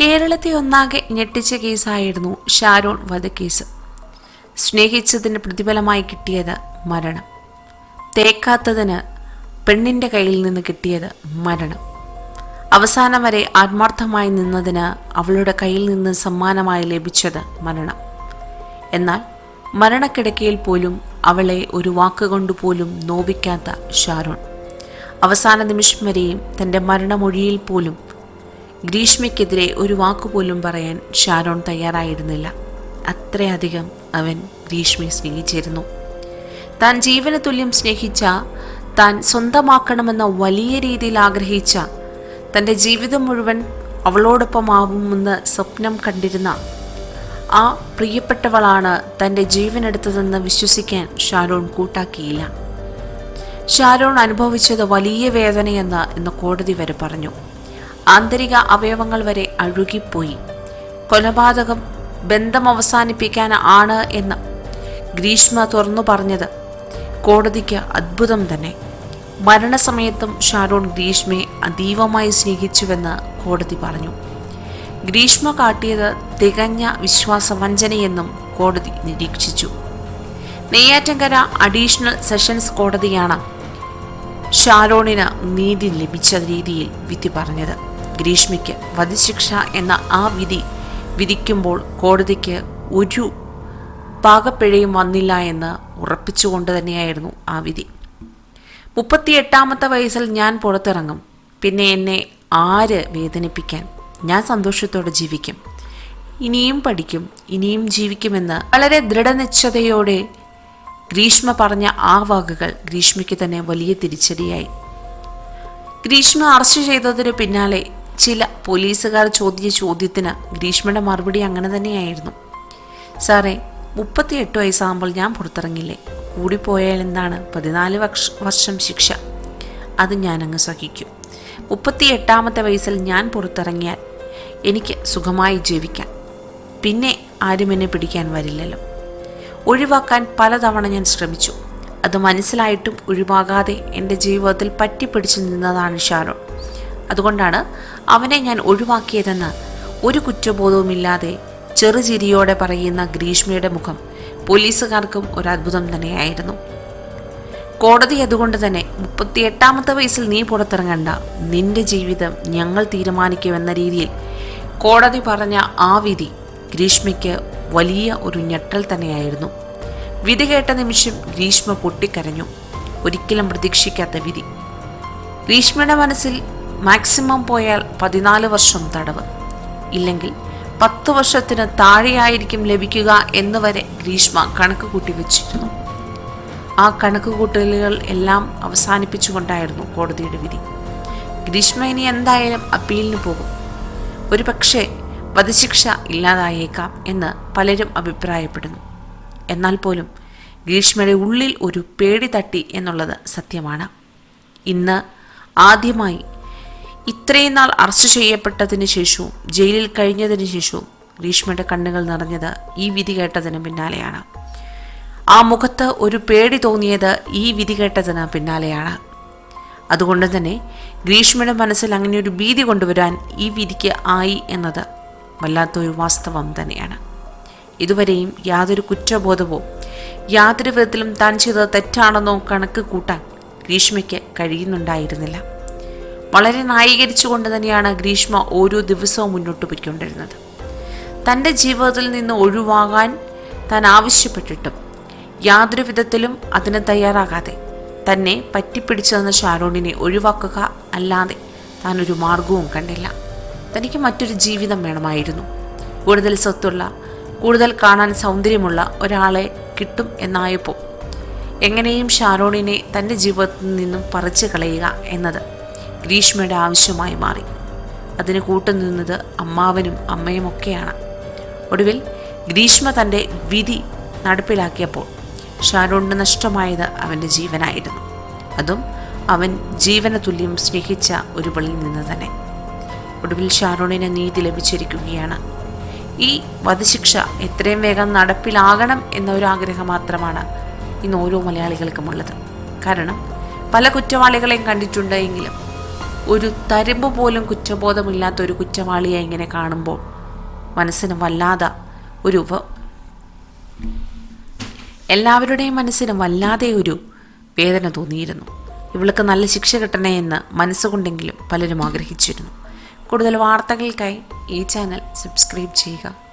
കേരളത്തെ ഒന്നാകെ ഞെട്ടിച്ച കേസായിരുന്നു ഷാരോൺ വധക്കേസ്. സ്നേഹിച്ചതിന് പ്രതിഫലമായി കിട്ടിയത് മരണം. തേക്കാത്തതിന് പെണ്ണിന്റെ കയ്യിൽ നിന്ന് കിട്ടിയത് മരണം. അവസാനം വരെ ആത്മാർത്ഥമായി നിന്നതിന് അവളുടെ കയ്യിൽ നിന്ന് സമ്മാനമായി ലഭിച്ചത് മരണം. എന്നാൽ മരണക്കിടക്കയിൽ പോലും അവളെ ഒരു വാക്കുകൊണ്ട് പോലും നോവിക്കാത്ത ഷാരോൺ. അവസാന നിമിഷം വരെയും തന്റെ മരണമൊഴിയിൽ പോലും ഗ്രീഷ്മയ്ക്കെതിരെ ഒരു വാക്കുപോലും പറയാൻ ഷാരോൺ തയ്യാറായിരുന്നില്ല. അത്രയധികം അവൻ ഗ്രീഷ്മയെ സ്നേഹിച്ചിരുന്നു. താൻ ജീവന തുല്യം സ്നേഹിച്ച താൻ സ്വന്തമാക്കണമെന്ന വലിയ രീതിയിൽ ആഗ്രഹിച്ച തന്റെ ജീവിതം മുഴുവൻ അവളോടൊപ്പമാവുമെന്ന് സ്വപ്നം കണ്ടിരുന്ന ആ പ്രിയപ്പെട്ടവളാണ് തന്റെ ജീവനെടുത്തതെന്ന് വിശ്വസിക്കാൻ ഷാരോൺ കൂട്ടാക്കിയില്ല. ഷാരോൺ അനുഭവിച്ചത് വലിയ വേദനയെന്ന് ഇന്ന് കോടതി വരെ പറഞ്ഞു. ആന്തരിക അവയവങ്ങൾ വരെ അഴുകിപ്പോയി. കൊലപാതകം ബന്ധം അവസാനിപ്പിക്കാൻ ആണ് എന്ന് ഗ്രീഷ്മ തുറന്നു പറഞ്ഞത്. കോടതിക്ക് അത്ഭുതം തന്നെ. മരണസമയത്തും ഷാരോൺ ഗ്രീഷ്മയെ അതീവമായി സ്നേഹിച്ചുവെന്ന് കോടതി പറഞ്ഞു. ഗ്രീഷ്മ കാട്ടിയത് തികഞ്ഞ വിശ്വാസവഞ്ചനയെന്നും കോടതി നിരീക്ഷിച്ചു. നെയ്യാറ്റങ്കര അഡീഷണൽ സെഷൻസ് കോടതിയാണ് ഷാരോണിന് നീതി ലഭിച്ച രീതിയിൽ വിധി പറഞ്ഞത്. ഗ്രീഷ്മയ്ക്ക് വധശിക്ഷ എന്ന ആ വിധി വിധിക്കുമ്പോൾ കോടതിക്ക് ഒരു പാകപ്പിഴയും വന്നില്ല എന്ന് ഉറപ്പിച്ചുകൊണ്ട് തന്നെയായിരുന്നു ആ വിധി. മുപ്പത്തിയെട്ടാമത്തെ വയസ്സിൽ ഞാൻ പുറത്തിറങ്ങും. പിന്നെ എന്നെ ആര് വേദനിപ്പിക്കാൻ? ഞാൻ സന്തോഷത്തോടെ ജീവിക്കും. ഇനിയും പഠിക്കും ഇനിയും ജീവിക്കുമെന്ന് വളരെ ദൃഢനിശ്ചതയോടെ ഗ്രീഷ്മ പറഞ്ഞ ആ വാക്കുകൾ ഗ്രീഷ്മയ്ക്ക് തന്നെ വലിയ തിരിച്ചടിയായി. ഗ്രീഷ്മ അറസ്റ്റ് ചെയ്തതിന് പിന്നാലെ ചില പോലീസുകാർ ചോദിച്ച ചോദ്യത്തിന് ഗ്രീഷ്മയുടെ മറുപടി അങ്ങനെ തന്നെയായിരുന്നു. സാറേ മുപ്പത്തിയെട്ട് വയസ്സാകുമ്പോൾ ഞാൻ പുറത്തിറങ്ങില്ലേ? കൂടിപ്പോയാൽ എന്താണ്? പതിനാല് വർഷ വർഷം ശിക്ഷ. അത് ഞാനങ്ങ് സഹിക്കും. മുപ്പത്തി എട്ടാമത്തെ വയസ്സിൽ ഞാൻ പുറത്തിറങ്ങിയാൽ എനിക്ക് സുഖമായി ജീവിക്കാൻ. പിന്നെ ആരും എന്നെ പിടിക്കാൻ വരില്ലല്ലോ. ഒഴിവാക്കാൻ പലതവണ ഞാൻ ശ്രമിച്ചു. അത് മനസ്സിലായിട്ടും ഒഴിവാകാതെ എന്റെ ജീവിതത്തിൽ പറ്റിപ്പിടിച്ചു നിന്നതാണ് ഷാരോൺ. അതുകൊണ്ടാണ് അവനെ ഞാൻ ഒഴിവാക്കിയതെന്ന് ഒരു കുറ്റബോധവുമില്ലാതെ ചെറുചിരിയോടെ പറയുന്ന ഗ്രീഷ്മയുടെ മുഖം പോലീസുകാർക്കും ഒരു തന്നെയായിരുന്നു. കോടതി അതുകൊണ്ട് തന്നെ മുപ്പത്തിയെട്ടാമത്തെ വയസ്സിൽ നീ പുറത്തിറങ്ങണ്ട. നിന്റെ ജീവിതം ഞങ്ങൾ തീരുമാനിക്കുമെന്ന രീതിയിൽ കോടതി പറഞ്ഞ ആ വിധി ഗ്രീഷ്മയ്ക്ക് വലിയ ഒരു ഞെട്ടൽ തന്നെയായിരുന്നു. വിധി കേട്ട നിമിഷം ഗ്രീഷ്മ പൊട്ടിക്കരഞ്ഞു. ഒരിക്കലും പ്രതീക്ഷിക്കാത്ത വിധി. ഗ്രീഷ്മയുടെ മനസ്സിൽ മാക്സിമം പോയാൽ പതിനാല് വർഷം തടവ്. ഇല്ലെങ്കിൽ പത്ത് വർഷത്തിന് താഴെയായിരിക്കും ലഭിക്കുക എന്ന് വരെ ഗ്രീഷ്മ കണക്ക് കൂട്ടി വച്ചിരുന്നു. ആ കണക്ക് കൂട്ടലുകൾ എല്ലാം അവസാനിപ്പിച്ചുകൊണ്ടായിരുന്നു കോടതിയുടെ വിധി. ഗ്രീഷ്മ ഇനി എന്തായാലും അപ്പീലിന് പോകും. ഒരു പക്ഷേ വധശിക്ഷ ഇല്ലാതായേക്കാം എന്ന് പലരും അഭിപ്രായപ്പെടുന്നു. എന്നാൽ പോലും ഗ്രീഷ്മയുടെ ഉള്ളിൽ ഒരു പേടി തട്ടി എന്നുള്ളത് സത്യമാണ്. ഇന്ന് ആദ്യമായി ഇത്രയും നാൾ അറസ്റ്റ് ചെയ്യപ്പെട്ടതിന് ശേഷവും ജയിലിൽ കഴിഞ്ഞതിന് ശേഷവും ഗ്രീഷ്മയുടെ കണ്ണുകൾ നിറഞ്ഞത് ഈ വിധി കേട്ടതിന് പിന്നാലെയാണ്. ആ മുഖത്ത് ഒരു പേടി തോന്നിയത് ഈ വിധി കേട്ടതിന് പിന്നാലെയാണ്. അതുകൊണ്ട് തന്നെ ഗ്രീഷ്മയുടെ മനസ്സിൽ അങ്ങനെ ഒരു ഭീതി കൊണ്ടുവരാൻ ഈ വിധിക്ക് ആയി എന്നത് വല്ലാത്തൊരു വാസ്തവം തന്നെയാണ്. ഇതുവരെയും യാതൊരു കുറ്റബോധവോ യാതൊരു വിധത്തിലും താൻ ചെയ്തത് തെറ്റാണെന്നോ കണക്ക് കൂട്ടാൻ ഗ്രീഷ്മയ്ക്ക് കഴിയുന്നുണ്ടായിരുന്നില്ല. വളരെ ന്യായീകരിച്ചുകൊണ്ട് തന്നെയാണ് ഗ്രീഷ്മ ഓരോ ദിവസവും മുന്നോട്ട് പോയിക്കൊണ്ടിരുന്നത്. തന്റെ ജീവിതത്തിൽ നിന്ന് ഒഴിവാകാൻ താൻ ആവശ്യപ്പെട്ടിട്ടും യാതൊരു വിധത്തിലും അതിന് തയ്യാറാകാതെ തന്നെ പറ്റിപ്പിടിച്ചതെന്ന ഷാരോണിനെ ഒഴിവാക്കുക അല്ലാതെ താൻ ഒരു മാർഗവും കണ്ടില്ല. തനിക്ക് മറ്റൊരു ജീവിതം വേണമായിരുന്നു. കൂടുതൽ സ്വത്തുള്ള കൂടുതൽ കാണാൻ സൗന്ദര്യമുള്ള ഒരാളെ കിട്ടും എന്നായപ്പോൾ എങ്ങനെയും ഷാരോണിനെ തന്റെ ജീവിതത്തിൽ നിന്നും പറിച്ചു കളയുക എന്നത് ഗ്രീഷ്മയുടെ ആവശ്യമായി മാറി. അതിന് കൂട്ടുനിന്നത് അമ്മാവനും അമ്മയും ഒക്കെയാണ്. ഒടുവിൽ ഗ്രീഷ്മ തന്റെ വിധി നടപ്പിലാക്കിയപ്പോൾ ഷാരോണിന് നഷ്ടമായത് അവന്റെ ജീവനായിരുന്നു. അതും അവൻ ജീവന തുല്യം സ്നേഹിച്ച ഒരുവളിൽ നിന്ന് തന്നെ. ഒടുവിൽ ഷാരോണിന് നീതി ലഭിച്ചിരിക്കുകയാണ്. ഈ വധശിക്ഷ എത്രയും വേഗം നടപ്പിലാകണം എന്ന ഒരു ആഗ്രഹം മാത്രമാണ് ഇന്ന് ഓരോ മലയാളികൾക്കുമുള്ളത് കാരണം പല കുറ്റവാളികളെയും കണ്ടിട്ടുണ്ട് എങ്കിലും ഒരു തരുമ്പ് പോലും കുറ്റബോധമില്ലാത്ത ഒരു കുറ്റവാളിയെ ഇങ്ങനെ കാണുമ്പോൾ മനസ്സിന് വല്ലാതെ ഒരു എല്ലാവരുടെയും മനസ്സിന് വല്ലാതെ ഒരു വേദന തോന്നിയിരുന്നു. ഇവൾക്ക് നല്ല ശിക്ഷ കിട്ടണേ എന്ന് മനസ്സുകൊണ്ടെങ്കിലും പലരും ആഗ്രഹിച്ചിരുന്നു. കൂടുതൽ വാർത്തകൾക്കായി ഈ ചാനൽ സബ്സ്ക്രൈബ് ചെയ്യുക.